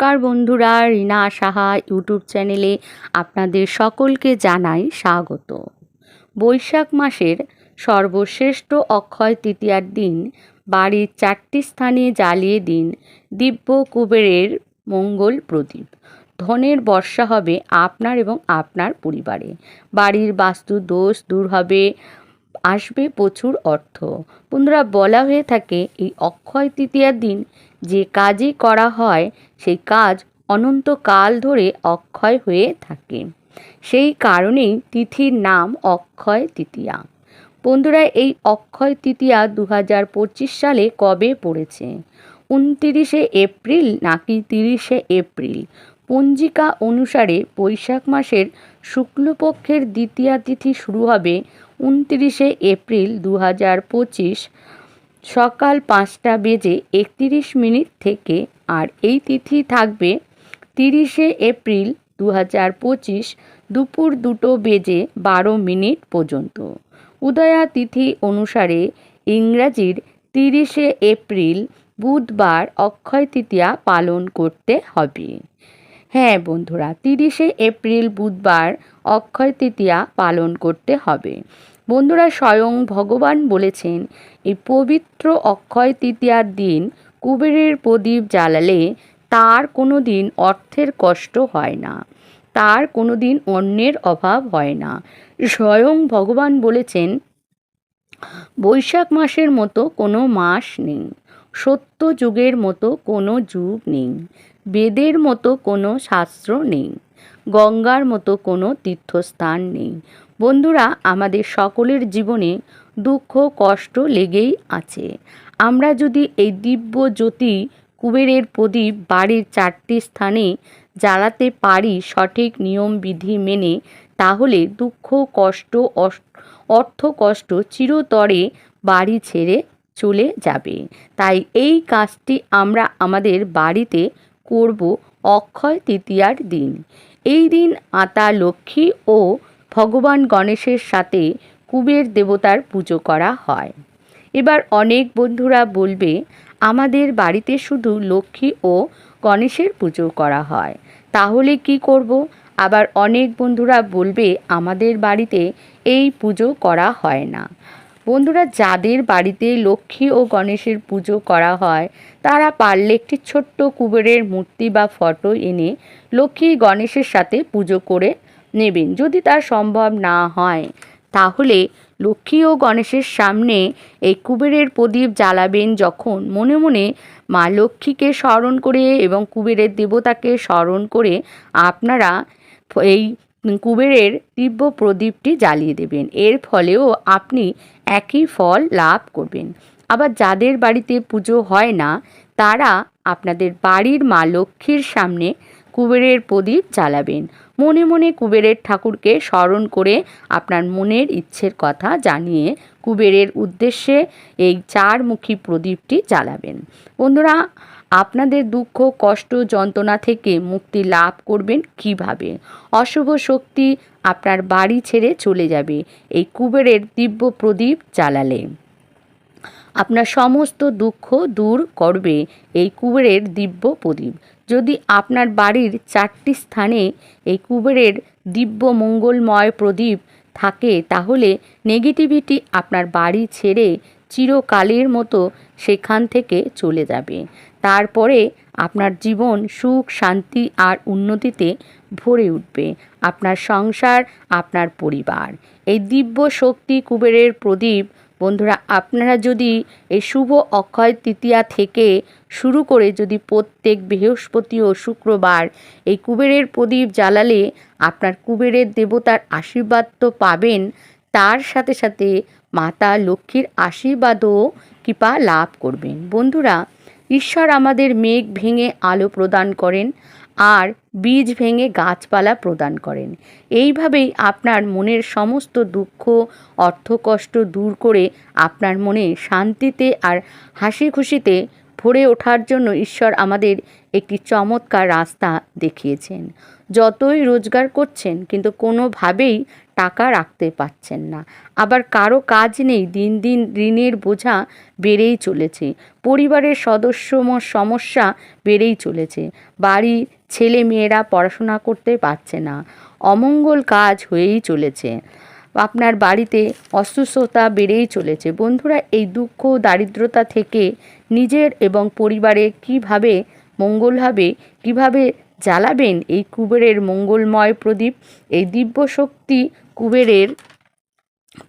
নমস্কার বন্ধুরা, রিনা সাহা ইউটিউব চ্যানেলে আপনাদের সকলকে জানাই স্বাগত। বৈশাখ মাসের সর্বশ্রেষ্ঠ অক্ষয় তৃতীয়ার দিন, বাড়ির চারটি স্থানে জ্বালিয়ে দিন দিব্য কুবেরের মঙ্গল প্রদীপ। ধনের বর্ষা হবে আপনার এবং আপনার পরিবারে। বাড়ির বাস্তু দোষ দূর হবে আসবে প্রচুর অর্থ। বন্ধুরা, বলা হয়ে থাকে এই অক্ষয় তৃতীয়ার দিন যে কাজই করা হয়, সেই কাজ অনন্তকাল ধরে অক্ষয় হয়ে থাকে। সেই কারণেই তিথির নাম অক্ষয় তৃতীয়া। বন্ধুরা, এই অক্ষয় তৃতীয়া দু সালে কবে পড়েছে? উনতিরিশে এপ্রিল নাকি তিরিশে এপ্রিল? পঞ্জিকা অনুসারে বৈশাখ মাসের শুক্লপক্ষের দ্বিতীয়া তিথি শুরু হবে উনতিরিশে এপ্রিল দু হাজার পঁচিশ সকাল পাঁচটা বেজে একতিরিশ মিনিট থেকে। আর এই তিথি থাকবে তিরিশে এপ্রিল দু হাজার পঁচিশ দুপুর দুটো বেজে বারো মিনিট পর্যন্ত। উদয়া তিথি অনুসারে ইংরাজির তিরিশে এপ্রিল বুধবার অক্ষয় তৃতীয়া পালন করতে হবে। হ্যাঁ বন্ধুরা, তিরিশে এপ্রিল বুধবার অক্ষয় তৃতীয়া পালন করতে হবে। বন্ধুরা স্বয়ং ভগবান বলেছেন, এই পবিত্র অক্ষয় তৃতীয়ার দিন কুবেরের প্রদীপ জ্বালালে তার কোনো দিন অর্থের কষ্ট হয় না, তার কোনো দিন অন্যের অভাব হয় না। স্বয়ং ভগবান বলেছেন, বৈশাখ মাসের মতো কোনো মাস নেই, সত্য যুগের মতো কোনো যুগ নেই, বেদের মতো কোনো শাস্ত্র নেই, গঙ্গার মতো কোনো তীর্থস্থান নেই বন্ধুরা, আমাদের সকলের জীবনে দুঃখ, কষ্ট লেগেই আছে। আমরা যদি এই দিব্য জ্যোতি কুবেরের প্রদীপ বাড়ির চারটি স্থানে জ্বালাতে পারি সঠিক নিয়ম, বিধি মেনে, তাহলে দুঃখ, কষ্ট অর্থ কষ্ট চিরতরে বাড়ি ছেড়ে চলে যাবে। তাই এই কাজটি আমরা আমাদের বাড়িতে করব অক্ষয় তৃতীয়ার দিন। এই দিন আতা লক্ষ্মী ও ভগবান গণেশের সাথে কুবের দেবতার পুজো করা হয়। এবার অনেক বন্ধুরা বলবে, আমাদের বাড়িতে শুধু লক্ষ্মী ও গণেশের পুজো করা হয়। তাহলে কি করব? আবার অনেক বন্ধুরা বলবে, আমাদের বাড়িতে এই পুজো করা হয় না। বন্ধুরা, যাদের বাড়িতে লক্ষ্মী ও গণেশের পুজো করা হয়, তারা পারলে একটি ছোট্ট কুবেরের মূর্তি বা ফটো এনে লক্ষ্মী গণেশের সাথে পুজো করে নেবেন। যদি তার সম্ভব না হয়, তাহলে লক্ষ্মী ও গণেশের সামনে এই কুবেরের প্রদীপ জ্বালাবেন যখন মনে মনে মা লক্ষ্মীকে স্মরণ করে এবং কুবেরের দেবতাকে স্মরণ করে আপনারা এই কুবেরের দিব্য প্রদীপটি জ্বালিয়ে দেবেন। এর ফলেও আপনি একই ফল লাভ করবেন। আবার যাদের বাড়িতে পুজো হয় না, তারা আপনাদের বাড়ির মা লক্ষ্মীর সামনে কুবেরের প্রদীপ জ্বালাবেন। মনে মনে কুবেরের ঠাকুরকে স্মরণ করে আপনার মনের ইচ্ছের কথা জানিয়ে কুবেরের উদ্দেশ্যে এই চারমুখী প্রদীপটি জ্বালাবেন। বন্ধুরা, আপনাদের দুঃখ, কষ্ট, যন্ত্রণা থেকে মুক্তি লাভ করবেন কীভাবে? অশুভ শক্তি আপনার বাড়ি ছেড়ে চলে যাবে এই কুবেরের দিব্য প্রদীপ জ্বালালে। আপনার সমস্ত দুঃখ দূর করবে এই কুবেরের দিব্য প্রদীপ। যদি আপনার বাড়ির চারটি স্থানে এই কুবেরের দিব্য মঙ্গলময় প্রদীপ থাকে, তাহলে নেগেটিভিটি আপনার বাড়ি ছেড়ে চিরকালের মতো সেখান থেকে চলে যাবে। তারপরে আপনার জীবন সুখ, শান্তি আর উন্নতিতে ভরে উঠবে। আপনার সংসার, আপনার পরিবার। এই দিব্য শক্তি কুবেরের প্রদীপ বন্ধুরা, আপনারা যদি এই শুভ অক্ষয় তৃতীয়া থেকে শুরু করে যদি প্রত্যেক বৃহস্পতি ও শুক্রবার এই কুবেরের প্রদীপ জ্বালালে আপনার কুবেরের দেবতার আশীর্বাদ তো পাবেন, তার সাথে সাথে মাতা লক্ষ্মীর আশীর্বাদও কৃপা লাভ করবেন। বন্ধুরা, ঈশ্বর আমাদের মেঘ ভেঙে আলো প্রদান করেন আর বীজ ভেঙে গাছপালা প্রদান করেন। এইভাবেই আপনার মনের সমস্ত দুঃখ, অর্থকষ্ট দূর করে আপনার মনে শান্তিতে আর হাসি খুশিতে ভরে ওঠার জন্য ঈশ্বর আমাদের একটি চমৎকার রাস্তা দেখিয়েছেন। যতই রোজগার করছেন, কিন্তু কোনোভাবেই টাকা রাখতে পারছেন না। আবার কারও কাজ নেই, দিন দিন ঋণের বোঝা বেড়েই চলেছে। পরিবারের সদস্য সমস্যা বেড়েই চলেছে। বাড়ি ছেলে মেয়েরা পড়াশোনা করতে পারছে না। অমঙ্গল কাজ হয়েই চলেছে। আপনার বাড়িতে অসুস্থতা বেড়েই চলেছে। বন্ধুরা, এই দুঃখ দারিদ্রতা থেকে নিজের এবং পরিবারে কীভাবে মঙ্গল হবে, কীভাবে জ্বালাবেন এই কুবেরের মঙ্গলময় প্রদীপ? এই দিব্য শক্তি কুবেরের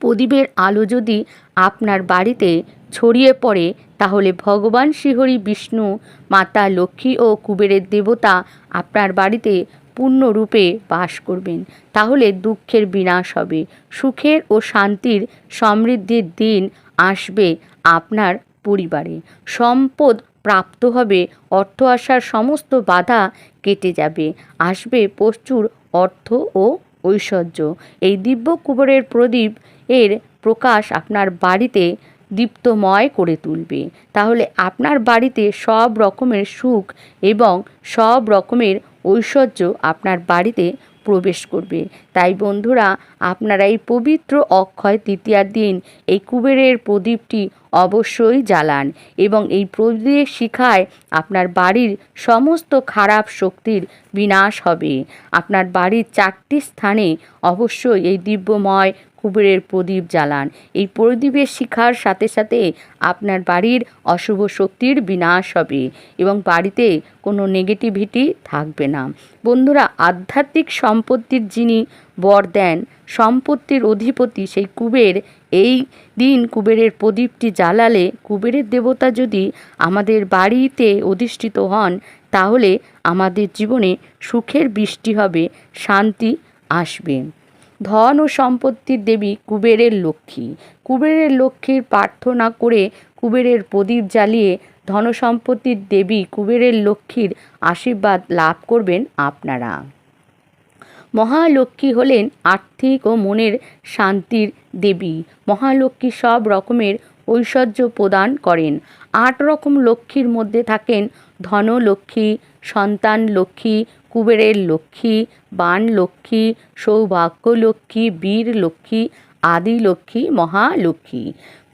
প্রদীপের আলো যদি আপনার বাড়িতে ছড়িয়ে পড়ে, তাহলে ভগবান শ্রীহরি, বিষ্ণু, মাতা লক্ষ্মী ও কুবেরের দেবতা আপনার বাড়িতে পূর্ণরূপে বাস করবেন। তাহলে দুঃখের বিনাশ হবে। সুখের ও শান্তির সমৃদ্ধির দিন আসবে আপনার পরিবারে। সম্পদ প্রাপ্ত হবে, অর্থ আসার সমস্ত বাধা কেটে যাবে। আসবে প্রচুর অর্থ ও ঐশ্বর্য। এই দিব্য কুবরের প্রদীপ এর প্রকাশ আপনার বাড়িতে দীপ্তময় করে তুলবে। তাহলে আপনার বাড়িতে সব রকমের সুখ এবং সব রকমের ঐশ্বর্য আপনার বাড়িতে প্রবেশ করবে। তাই বন্ধুরা, আপনারা এই পবিত্র অক্ষয় তৃতীয়ার দিন এই কুবেরের প্রদীপটি অবশ্যই জ্বালান এবং এই প্রদীপের শিখায় আপনার বাড়ির সমস্ত খারাপ শক্তির বিনাশ হবে। আপনার বাড়ির চারটি স্থানে অবশ্যই এই দিব্যময় কুবেরের প্রদীপ জ্বালান। এই প্রদীপের শিখার সাথে সাথে আপনার বাড়ির অশুভ শক্তির বিনাশ হবে এবং বাড়িতে কোনো নেগেটিভিটি থাকবে না। বন্ধুরা, আধ্যাত্মিক সম্পত্তির যিনি বর দেন, সম্পত্তির অধিপতি সেই কুবের, এই দিন কুবেরের প্রদীপটি জ্বালালে কুবেরের দেবতা যদি আমাদের বাড়িতে অধিষ্ঠিত হন, তাহলে আমাদের জীবনে সুখের বৃষ্টি হবে, শান্তি আসবে। ধন ও সম্পত্তির দেবী কুবেরের লক্ষ্মী। কুবেরের লক্ষ্মীর প্রার্থনা করে কুবেরের প্রদীপ জ্বালিয়ে ধন সম্পত্তির দেবী কুবেরের লক্ষ্মীর আশীর্বাদ লাভ করবেন আপনারা। মহালক্ষ্মী হলেন আর্থিক ও মনের শান্তির দেবী। মহালক্ষ্মী সব রকমের ঐশ্বর্য প্রদান করেন। আট রকম লক্ষ্মীর মধ্যে থাকেন ধনলক্ষ্মী সন্তান লক্ষ্মী কুবেরের লক্ষ্মী বান লক্ষ্মী সৌভাগ্য লক্ষ্মী বীর লক্ষ্মী আদি লক্ষ্মী মহালক্ষ্মী।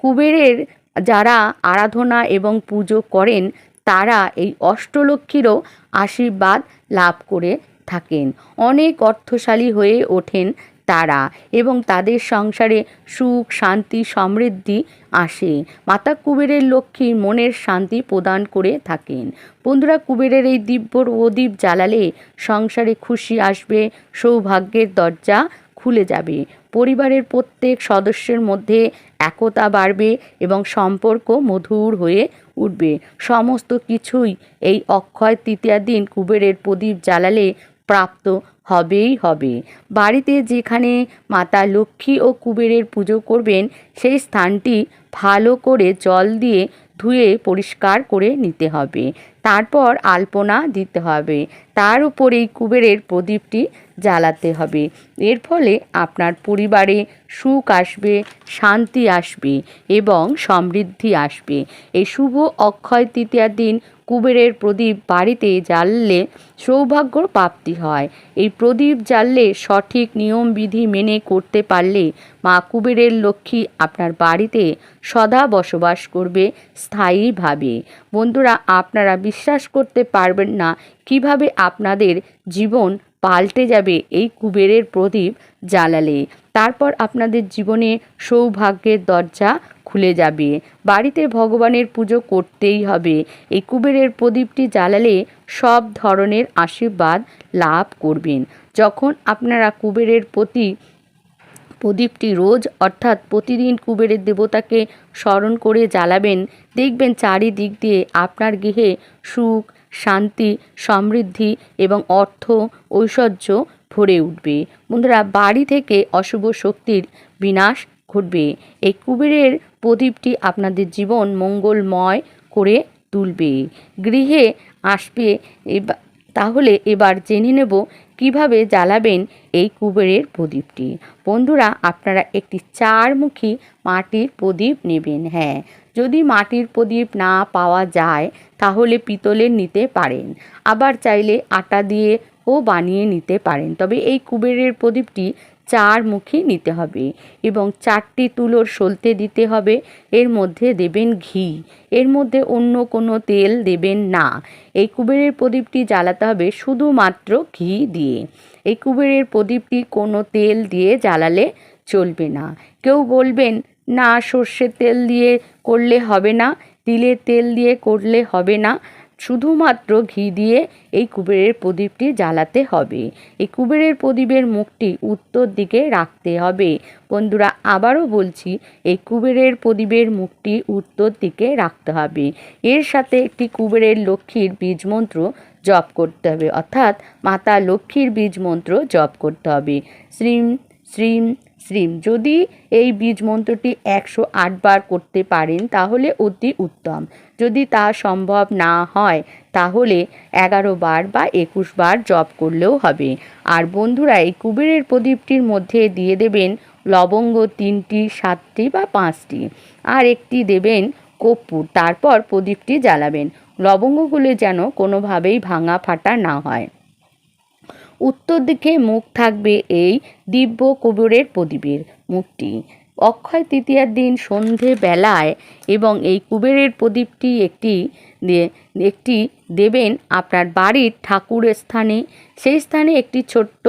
কুবেরের যারা আরাধনা এবং পুজো করেন, তারা এই অষ্টলক্ষ্মীরও আশীর্বাদ লাভ করে থাকেন। অনেক অর্থশালী হয়ে ওঠেন তারা এবং তাদের সংসারে সুখ, শান্তি, সমৃদ্ধি আসে। মাতা কুবেরের লক্ষ্মী মনের শান্তি প্রদান করে থাকেন। বন্ধুরা, কুবেরের এই দিব্য প্রদীপ জ্বালালে সংসারে খুশি আসবে, সৌভাগ্যের দরজা খুলে যাবে। পরিবারের প্রত্যেক সদস্যের মধ্যে একতা বাড়বে এবং সম্পর্ক মধুর হয়ে উঠবে। সমস্ত কিছুই এই অক্ষয় তৃতীয়ার দিন কুবেরের প্রদীপ জ্বালালে প্রাপ্ত হবেই হবে। বাড়িতে যেখানে মাতা লক্ষ্মী ও কুবেরের পুজো করবেন, সেই স্থানটি ভালো করে জল দিয়ে ধুয়ে পরিষ্কার করে নিতে হবে। তারপর আলপনা দিতে হবে। তার উপরেই কুবেরের প্রদীপটি জ্বালাতে হবে। এর ফলে আপনার পরিবারে সুখ আসবে, শান্তি আসবে এবং সমৃদ্ধি আসবে। এই শুভ অক্ষয় তৃতীয়ার দিন কুবেরের প্রদীপ বাড়িতে জ্বাললে সৌভাগ্য প্রাপ্তি হয়। এই প্রদীপ জ্বাললে সঠিক নিয়মবিধি মেনে করতে পারলে মা কুবেরের লক্ষ্মী আপনার বাড়িতে সদা বসবাস করবে স্থায়ীভাবে। বন্ধুরা, আপনারা বিশ্বাস করতে পারবেন না কীভাবে আপনাদের জীবন পাল্টে যাবে এই কুবেরের প্রদীপ জ্বালালে। তারপর আপনাদের জীবনে সৌভাগ্যের দরজা খুলে যাবে। বাড়িতে ভগবানের পুজো করতেই হবে। এই কুবেরের প্রদীপটি জ্বালালে সব ধরনের আশীর্বাদ লাভ করবেন। যখন আপনারা কুবেরের প্রতি, প্রদীপটি রোজ, অর্থাৎ প্রতিদিন কুবেরের দেবতাকে স্মরণ করে জ্বালাবেন, দেখবেন চারিদিক দিয়ে আপনার গৃহে সুখ, শান্তি, সমৃদ্ধি এবং অর্থ, ঐশ্বর্য ভরে উঠবে। বন্ধুরা, বাড়ি থেকে অশুভ শক্তির বিনাশ ঘটবে। এই কুবেরের প্রদীপটি আপনাদের জীবন মঙ্গলময় করে তুলবে। গৃহে আসবে তাহলে এবার জেনে নেব কীভাবে জ্বালাবেন এই কুবেরের প্রদীপটি। বন্ধুরা, আপনারা একটি চারমুখী মাটির প্রদীপ নেবেন। হ্যাঁ যদি মাটির প্রদীপ না পাওয়া যায়, তাহলে পিতলের নিতে পারেন। আবার চাইলে আটা দিয়ে ও বানিয়ে নিতে পারেন। তবে এই কুবেরের প্রদীপটি চার মুখী নিতে হবে এবং চারটি তুলোর সলতে দিতে হবে। এর মধ্যে দেবেন ঘি। এর মধ্যে অন্য কোনো তেল দেবেন না। এই কুবেরের প্রদীপটি জ্বালাতে হবে শুধুমাত্র ঘি দিয়ে। এই কুবেরের প্রদীপটি কোনো তেল দিয়ে জ্বালালে চলবে না। কেউ বলবেন, না, সর্ষের তেল দিয়ে করলে হবে না, তিলের তেল দিয়ে করলে হবে না। শুধুমাত্র ঘি দিয়ে এই কুবেরের প্রদীপটি জ্বালাতে হবে। এই কুবেরের প্রদীপের মুখটি উত্তর দিকে রাখতে হবে। বন্ধুরা, আবারও বলছি, এই কুবেরের প্রদীপের মুখটি উত্তর দিকে রাখতে হবে। এর সাথে একটি কুবেরের লক্ষ্মীর বীজ মন্ত্র জপ করতে হবে। অর্থাৎ মাতা লক্ষ্মীর বীজ মন্ত্র জপ করতে হবে। শ্রীম শ্রীম শ্রীম যদি এই বীজ মন্ত্রটি একশো আটবার করতে পারেন, তাহলে অতি উত্তম। যদি তা সম্ভব না হয়, তাহলে এগারো বার বা একুশ বার জপ করলেও হবে। আর বন্ধুরা, এই কুবেরের প্রদীপটির মধ্যে দিয়ে দেবেন লবঙ্গ তিনটি, সাতটি বা পাঁচটি। আর একটি দেবেন কর্পূর, তারপর প্রদীপটি জ্বালাবেন। লবঙ্গগুলো যেন কোনোভাবেই ভাঙা ফাটা না হয়। উত্তর দিকে মুখ থাকবে এই দিব্য কুবেরের প্রদীপের মুখটি। অক্ষয় তৃতীয়ার দিন সন্ধে বেলায় এবং এই কুবেরের প্রদীপটি একটি একটি দেবেন আপনার বাড়ির ঠাকুরের স্থানে। সেই স্থানে একটি ছোট্ট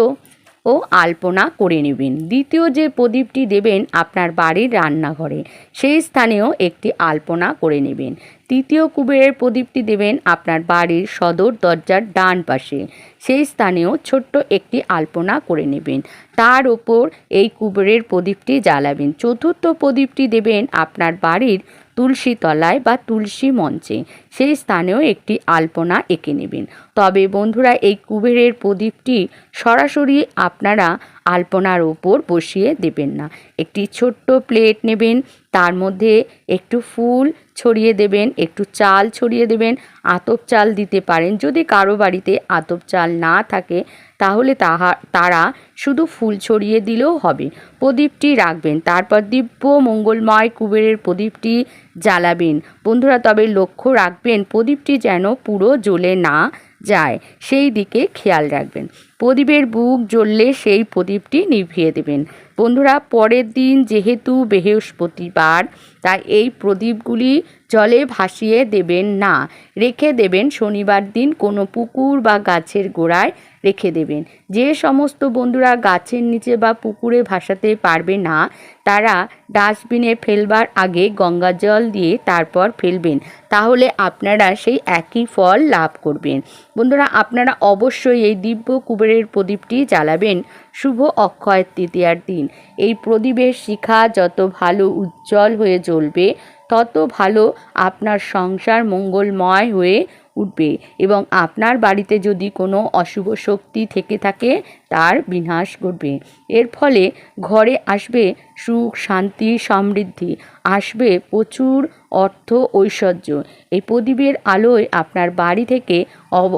ও আলপনা করে নেবেন। দ্বিতীয় যে প্রদীপটি দেবেন আপনার বাড়ির রান্নাঘরে, সেই স্থানেও একটি আলপনা করে নেবেন। তৃতীয় কুবেরের প্রদীপটি দেবেন আপনার বাড়ির সদর দরজার ডান পাশে, সেই স্থানেও ছোট্ট একটি আলপনা করে নেবেন। তার ওপর এই কুবেরের প্রদীপটি জ্বালাবেন। চতুর্থ প্রদীপটি দেবেন আপনার বাড়ির তুলসী তলায় বা তুলসী মঞ্চে। সেই স্থানেও একটি আলপনা এঁকে নেবেন। তবে বন্ধুরা, এই কুবেরের প্রদীপটি সরাসরি আপনারা আলপনার ওপর বসিয়ে দেবেন না। একটি ছোট্ট প্লেট নেবেন, তার মধ্যে একটু ফুল ছড়িয়ে দেবেন, একটু চাল ছড়িয়ে দেবেন, আতপ চাল দিতে পারেন। যদি কারও বাড়িতে আতপ চাল না থাকে তাহলে তাহা, তারা শুধু ফুল ছড়িয়ে দিলেও হবে। প্রদীপটি রাখবেন, তারপর দিব্য মঙ্গলময় কুবেরের প্রদীপটি জ্বালাবেন। বন্ধুরা, তবে লক্ষ্য রাখবেন, প্রদীপটি যেন পুরো জ্বলে না যায়, সেই দিকে খেয়াল রাখবেন। প্রদীপের বুক জ্বললে সেই প্রদীপটি নিভিয়ে দেবেন। বন্ধুরা, পরের দিন যেহেতু বৃহস্পতিবার, তাই এই প্রদীপগুলি জলে ভাসিয়ে দেবেন না। রেখে দেবেন শনিবার দিন কোনো পুকুর বা গাছের গোড়ায় রেখে দেবেন। যে সমস্ত বন্ধুরা গাছের নিচে বা পুকুরে ভাসাতে পারবে না, তারা ডাস্টবিনে ফেলবার আগে গঙ্গা জল দিয়ে তারপর ফেলবেন। তাহলে আপনারা সেই একই ফল লাভ করবেন। বন্ধুরা, আপনারা অবশ্যই এই দিব্য কুবেরের প্রদীপটি জ্বালাবেন। শুভ অক্ষয় তৃতীয়ার দিন। এই প্রদীপের শিখা যত ভালো উজ্জ্বল হয়ে জ্বলবে তত ভালো আপনার সংসার মঙ্গলময় হয়ে উঠবে এবং আপনার বাড়িতে যদি কোনো অশুভ শক্তি থেকে থাকে, তার বিনাশ ঘটবে। এর ফলে ঘরে আসবে সুখ, শান্তি, সমৃদ্ধি, আসবে প্রচুর অর্থ ঐশ্বর্য। এই প্রদীপের আলোয় আপনার বাড়ি থেকে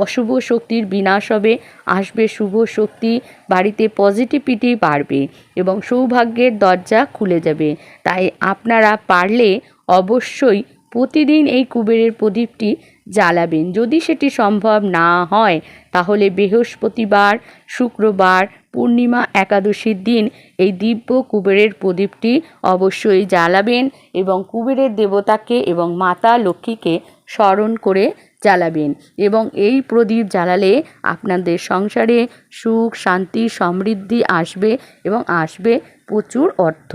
অশুভ শক্তির বিনাশ হবে, আসবে শুভ শক্তি, বাড়িতে পজিটিভিটি বাড়বে এবং সৌভাগ্যের দরজা খুলে যাবে। তাই আপনারা পারলে অবশ্যই প্রতিদিন এই কুবেরের প্রদীপটি জ্বালাবেন। যদি সেটি সম্ভব না হয়, তাহলে বৃহস্পতিবার, শুক্রবার, পূর্ণিমা, একাদশীর দিন এই দিব্য কুবেরের প্রদীপটি অবশ্যই জ্বালাবেন এবং কুবেরের দেবতাকে এবং মাতা লক্ষ্মীকে স্মরণ করে জ্বালাবেন এবং এই প্রদীপ জ্বালালে আপনাদের সংসারে সুখ, শান্তি, সমৃদ্ধি আসবে এবং আসবে প্রচুর অর্থ।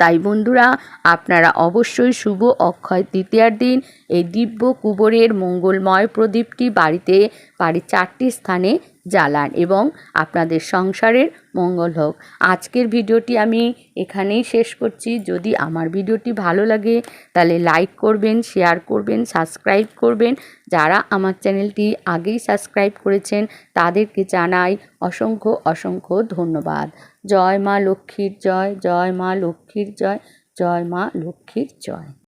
তাই বন্ধুরা, আপনারা অবশ্যই শুভ অক্ষয় তৃতীয়ার দিন এই দিব্য কুবরের মঙ্গলময় প্রদীপটি বাড়িতে, বাড়ির চারটি স্থানে জ্বালান এবং আপনাদের সংসারের মঙ্গল হোক। আজকের ভিডিওটি আমি এখানেই শেষ করছি। যদি আমার ভিডিওটি ভালো লাগে, তাহলে লাইক করবেন, শেয়ার করবেন, সাবস্ক্রাইব করবেন। যারা আমার চ্যানেলটি আগেই সাবস্ক্রাইব করেছেন, তাদেরকে জানাই অসংখ্য অসংখ্য ধন্যবাদ। জয় মা লক্ষ্মীর জয় জয় মা লক্ষ্মীর জয় জয় মা লক্ষ্মীর জয়।